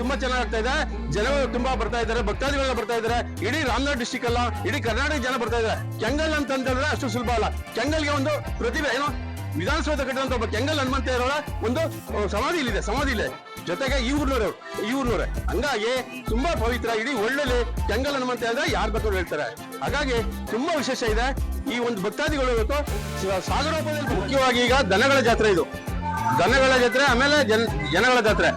ತುಂಬಾ ಚೆನ್ನಾಗ್ತಾ ಇದೆ. ಜನಗಳು ತುಂಬಾ ಬರ್ತಾ ಇದ್ದಾರೆ. ಭಕ್ತಾದಿಗಳೆಲ್ಲ ಬರ್ತಾ ಇದ್ದಾರೆ. ಇಡೀ ರಾಮನಗರ ಡಿಸ್ಟಿಕ್ ಅಲ್ಲ, ಇಡೀ ಕರ್ನಾಟಕ ಜನ ಬರ್ತಾ ಇದ್ದಾರೆ. ಕೆಂಗಲ್ ಅಂತ ಅಂತಂದ್ರೆ ಅಷ್ಟು ಸುಲಭ ಅಲ್ಲ. ಕೆಂಗಲ್ಗೆ ಒಂದು ಪ್ರತಿಭೆ, ಏನೋ ವಿಧಾನಸೌಧ ಕಟ್ಟಿದಂತ ಒಬ್ಬ ಕೆಂಗಲ್ ಹನುಮಂತ ಇರೋಳ ಒಂದು ಸಮಾಧಿ ಇಲ್ಲಿದೆ, ಸಮಾಧಿ ಇದೆ ಜೊತೆಗೆ ಈ ಊರ್ನವರು, ಈ ಊರ್ನವ್ರೆ. ಹಂಗಾಗಿ ತುಂಬಾ ಪವಿತ್ರ, ಇಡೀ ಒಳ್ಳೆ ಕೆಂಗಲ್ ಹನುಮಂತ ಹೇಳಿದ್ರೆ ಯಾರ್ ಬೇಕಾದ್ರು ಹೇಳ್ತಾರೆ. ಹಾಗಾಗಿ ತುಂಬಾ ವಿಶೇಷ ಇದೆ. ಈ ಒಂದು ಭಕ್ತಾದಿಗಳು ಇವತ್ತು ಸಾಗರೋಪದಲ್ಲಿ ಮುಖ್ಯವಾಗಿ ಈಗ ದನಗಳ ಜಾತ್ರೆ ಇದು. ದನಗಳ ಜಾತ್ರೆ, ಆಮೇಲೆ ಜನ, ಜನಗಳ ಜಾತ್ರೆ.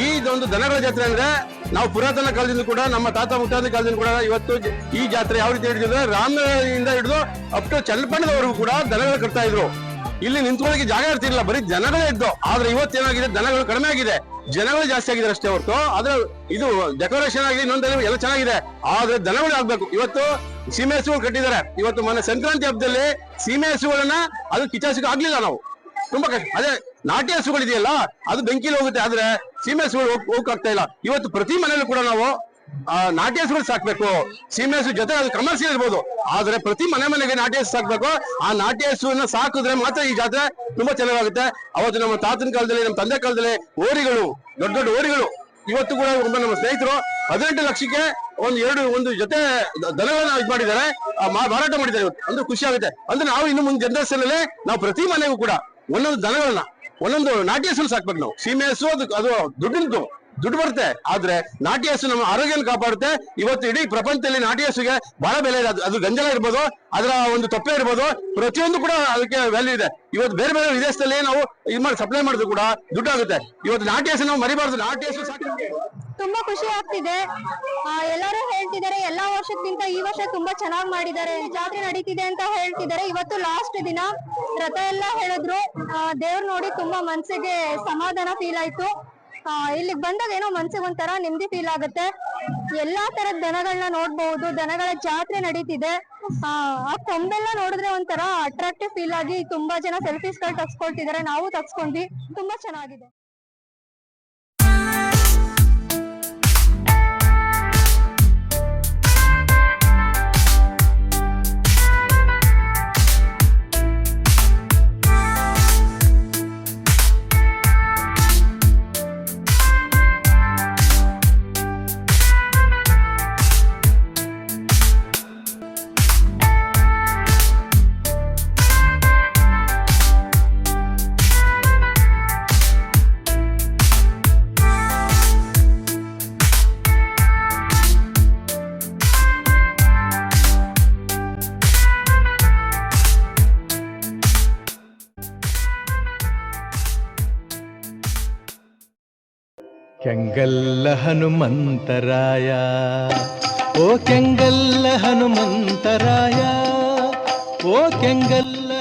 ಈ ಒಂದು ದನಗಳ ಜಾತ್ರೆ ಅಂದ್ರೆ ನಾವು ಪುರಾತನ ಕಾಲದಿಂದ ಕೂಡ, ನಮ್ಮ ತಾತ ಮುತ್ತಾದ ಕಾಲದಿಂದ ಕೂಡ ಇವತ್ತು ಈ ಜಾತ್ರೆ ಯಾವ ರೀತಿ ಹಿಡಿದ್ರೆ ರಾಮನಗರದಿಂದ ಹಿಡಿದು ಅಪ್ ಟು ಚನ್ನಪಣ್ಣದವರೆಗೂ ಕೂಡ ದನಗಳು ಕಟ್ತಾ ಇದ್ರು. ಇಲ್ಲಿ ನಿಂತ್ಕೊಳ್ಳೋಕೆ ಜಾಗ ಇರ್ತಿರ್ಲಿಲ್ಲ, ಬರೀ ಜನಗಳೇ ಇದ್ದು. ಆದ್ರೆ ಇವತ್ತೇನಾಗಿದೆ, ದನಗಳು ಕಡಿಮೆ ಆಗಿದೆ. ಜನಗಳು ಜಾಸ್ತಿ ಆಗಿದ್ದಾರೆ ಅಷ್ಟೇ ಹೊರತು. ಆದ್ರೆ ಇದು ಡೆಕೋರೇಷನ್ ಆಗಿದೆ ಇನ್ನೊಂದು ಎಲ್ಲ ಚೆನ್ನಾಗಿದೆ. ಆದ್ರೆ ದನಗಳು ಆಗ್ಬೇಕು. ಇವತ್ತು ಸೀಮೆ ಹಸುಗಳು ಕಟ್ಟಿದ್ದಾರೆ. ಇವತ್ತು ಮೊನ್ನೆ ಸಂಕ್ರಾಂತಿ ಹಬ್ಬದಲ್ಲಿ ಸೀಮೆ ಹಸುಗಳನ್ನ ಅದು ಕಿಚಾಸಿಗೆ ಆಗ್ಲಿಲ್ಲ ನಾವು. ತುಂಬಾ ಕಷ್ಟ. ಅದೇ ನಾಟಿ ಹಸುಗಳಿದೆಯಲ್ಲ ಅದು ಬೆಂಕಿಲಿ ಹೋಗುತ್ತೆ ಆದ್ರೆ ಸೀಮೆ ಹಸುಗಳು ಹೋಗ್- ಹೋಗಕ್ಕಾಗ್ತಾ ಇಲ್ಲ. ಇವತ್ತು ಪ್ರತಿ ಮನೆಯಲ್ಲೂ ಕೂಡ ನಾವು ಆ, ನಾಟಿ ಹಸುಗಳು ಸಾಕ್ಬೇಕು. ಸೀಮೆ ಹಸು ಜೊತೆ ಅದು ಕಮರ್ಷಿಯಲ್ ಇರ್ಬೋದು. ಆದ್ರೆ ಪ್ರತಿ ಮನೆ ಮನೆಗೆ ನಾಟಿ ಹಸು ಸಾಕ್ಬೇಕು. ಆ ನಾಟಿ ಹಸುವನ್ನ ಸಾಕಿದ್ರೆ ಮಾತ್ರ ಈ ಜಾತ್ರೆ ತುಂಬಾ ಚೆನ್ನಾಗಾಗುತ್ತೆ. ಅವತ್ತು ನಮ್ಮ ತಾತನ ಕಾಲದಲ್ಲಿ ನಮ್ಮ ತಂದೆ ಕಾಲದಲ್ಲಿ ಓರಿಗಳು ದೊಡ್ಡ ದೊಡ್ಡ ಓರಿಗಳು ಇವತ್ತು ಕೂಡ ಒಬ್ಬ ನಮ್ಮ ಸ್ನೇಹಿತರು ಹದಿನೆಂಟು ಲಕ್ಷಕ್ಕೆ ಒಂದು ಎರಡು ಒಂದು ಜೊತೆ ದನಗಳನ್ನ ಇದು ಮಾಡಿದ್ದಾರೆ. ಮಾರಾಟ ಮಾಡಿದ್ದಾರೆ ಅಂದ್ರೆ ಖುಷಿ ಆಗುತ್ತೆ. ಅಂದ್ರೆ ನಾವು ಇನ್ನು ಮುಂದೆ ಜನರೇಷನ್ ಅಲ್ಲಿ ನಾವು ಪ್ರತಿ ಮನೆಗೂ ಕೂಡ ಒಂದೊಂದು ದನಗಳನ್ನ ಒಂದೊಂದು ನಾಟಿ ಹಸು ಸಾಕ್ಬೇಕು ನಾವು. ಸೀಮೆ ಹಸು, ಅದು ಅದು ದುಡ್ಡಿಂದು. ದುಡ್ಡು ಬರುತ್ತೆ. ಆದ್ರೆ ನಾಟಿ ಹಸು ನಮ್ಮ ಆರೋಗ್ಯನ ಕಾಪಾಡುತ್ತೆ. ಇವತ್ತು ಇಡೀ ಪ್ರಪಂಚದಲ್ಲಿ ನಾಟಿ ಹಸುಗೆ ಬಹಳ ಬೆಲೆ ಇದೆ. ಅದು- ಗಂಜಲ ಇರ್ಬೋದು, ಅದರ ಒಂದು ತೊಪ್ಪೆ ಇರ್ಬೋದು, ಪ್ರತಿಯೊಂದು ಕೂಡ ಅದಕ್ಕೆ ವ್ಯಾಲ್ಯೂ ಇದೆ. ಇವತ್ತು ಬೇರೆ ಬೇರೆ ವಿದೇಶದಲ್ಲಿ ನಾವು ಇದು ಮಾಡಿ ಸಪ್ಲೈ ಮಾಡಿದ್ರು ಕೂಡ ದುಡ್ಡಾಗುತ್ತೆ ಇವತ್ತು ನಾಟಿ ಹಸು ನಾವು ಮರಿಬಾರ್ದು. ನಾಟಿ ಹಸು ಸಾಕು ತುಂಬಾ ಖುಷಿ ಆಗ್ತಿದೆ. ಎಲ್ಲರೂ ಹೇಳ್ತಿದ್ದಾರೆ, ಎಲ್ಲಾ ವರ್ಷಕ್ಕಿಂತ ಈ ವರ್ಷ ತುಂಬಾ ಚೆನ್ನಾಗ್ ಮಾಡಿದ್ದಾರೆ, ಜಾತ್ರೆ ನಡೀತಿದೆ ಅಂತ ಹೇಳ್ತಿದ್ದಾರೆ. ಇವತ್ತು ಲಾಸ್ಟ್ ದಿನ ರಥ ಎಲ್ಲ ಹೇಳಿದ್ರು. ದೇವ್ರು ನೋಡಿ ತುಂಬಾ ಮನ್ಸಿಗೆ ಸಮಾಧಾನ ಫೀಲ್ ಆಯ್ತು. ಇಲ್ಲಿಗ್ ಬಂದಾಗ ಏನೋ ಮನ್ಸಿಗೆ ಒಂಥರ ನೆಮ್ಮದಿ ಫೀಲ್ ಆಗುತ್ತೆ. ಎಲ್ಲಾ ತರದ ದನಗಳನ್ನ ನೋಡ್ಬಹುದು ದನಗಳ ಜಾತ್ರೆ ನಡೀತಿದೆ. ಆ ಕೊಂಬೆಲ್ಲ ನೋಡಿದ್ರೆ ಒಂಥರ ಅಟ್ರಾಕ್ಟಿವ್ ಫೀಲ್ ಆಗಿ ತುಂಬಾ ಜನ ಸೆಲ್ಫೀಸ್ಗಳು ತಗ್ಸ್ಕೊಳ್ತಿದ್ದಾರೆ. ನಾವು ತಗ್ಸ್ಕೊಂಡ್ವಿ, ತುಂಬಾ ಚೆನ್ನಾಗಿದೆ. ಕೆಂಗಲ್ಲ ಹನುಮಂತರಾಯ. ಓ ಕೆಂಗಲ್ಲ ಹನುಮಂತರಾಯ ಓ ಕೆಂಗಲ್ಲ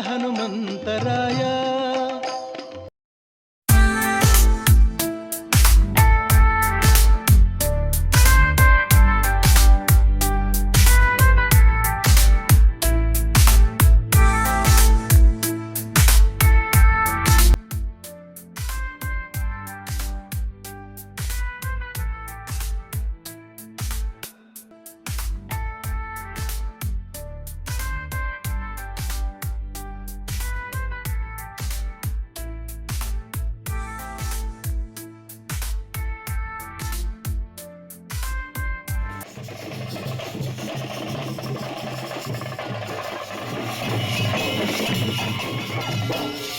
Thank you.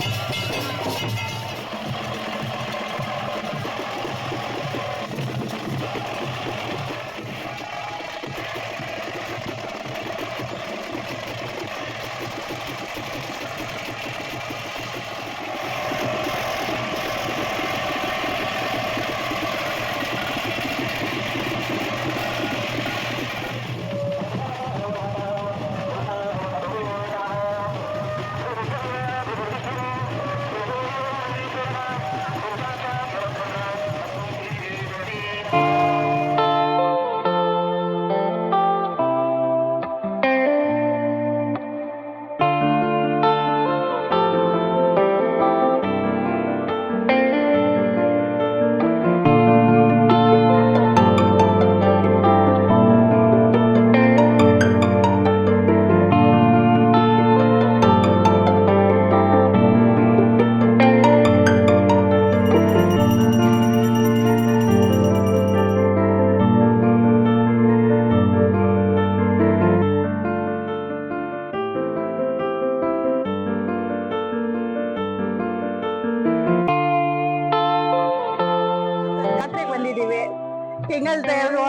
ಕೆಂಗಲ್ ದೇವರು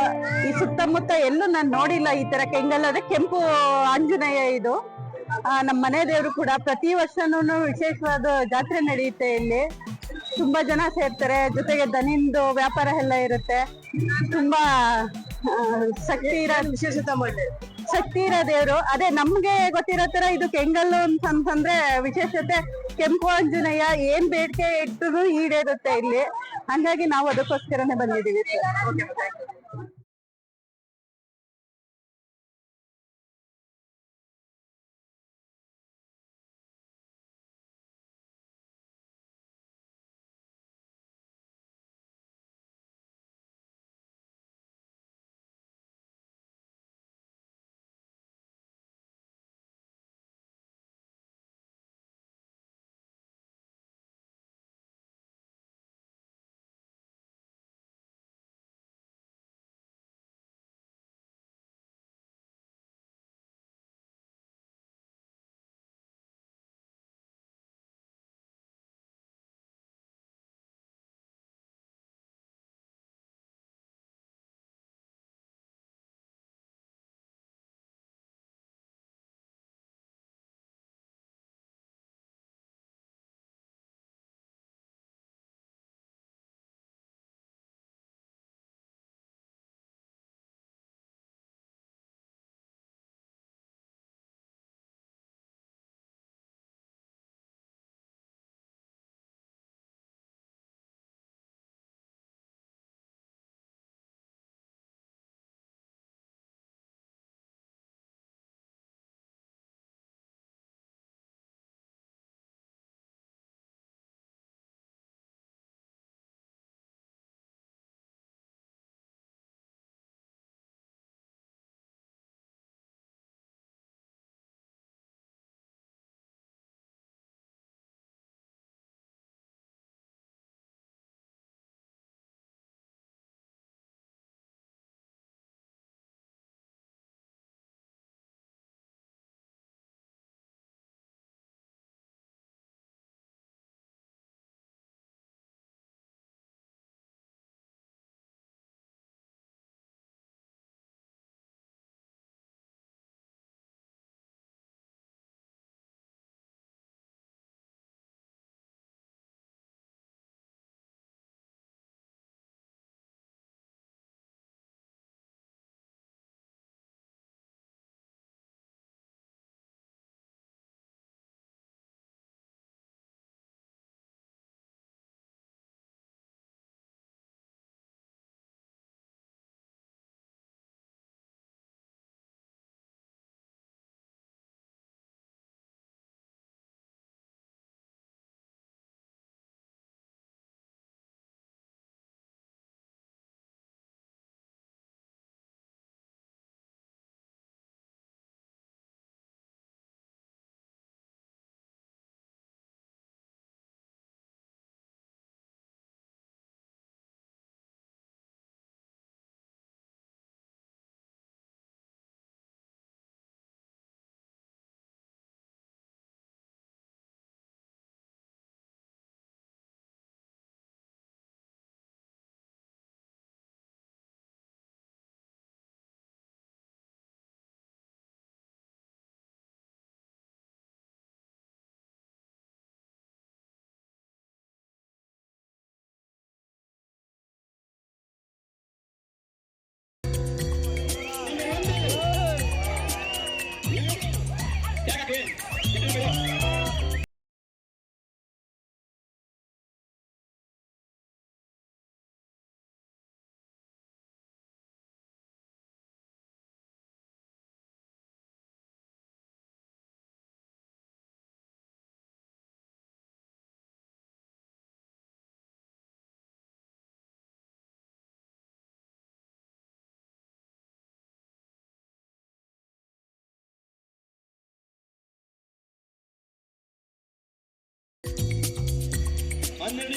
ಈ ಸುತ್ತಮುತ್ತ ಎಲ್ಲೂ ನಾನು ನೋಡಿಲ್ಲ ಈ ತರ ಕೆಂಗಲ್. ಅದೇ ಕೆಂಪು ಆಂಜನೇಯ ಇದು. ನಮ್ಮ ಮನೆ ದೇವರು ಕೂಡ ಪ್ರತಿ ವರ್ಷನೂ ವಿಶೇಷವಾದ ಜಾತ್ರೆ ನಡೆಯುತ್ತೆ ಇಲ್ಲಿ. ತುಂಬಾ ಜನ ಸೇರ್ತಾರೆ. ಜೊತೆಗೆ ದನಿಂದು ವ್ಯಾಪಾರ ಎಲ್ಲ ಇರುತ್ತೆ. ತುಂಬಾ ಶಕ್ತಿ ಇರ ವಿಶೇಷತೆ ಶಕ್ತಿ ಇರೋ ದೇವ್ರು. ಅದೇ ನಮ್ಗೆ ಗೊತ್ತಿರೋ ತರ ಇದು ಕೆಂಗಲ್ಲು ಅಂತಂದ್ರೆ ವಿಶೇಷತೆ ಕೆಂಪು ಆಂಜನೇಯ, ಏನ್ ಬೇಡಿಕೆ ಇಟ್ಟು ಈಡೇರುತ್ತೆ ಇಲ್ಲಿ. ಹಂಗಾಗಿ ನಾವು ಅದಕ್ಕೋಸ್ಕರನೇ ಬಂದಿದೀವಿ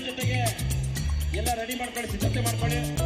ಜೊತೆಗೆ ಎಲ್ಲ ರೆಡಿ ಮಾಡ್ಕೊಳ್ಳಿ ಸಿದ್ಧತೆ ಮಾಡ್ಕೊಳ್ಳಿ.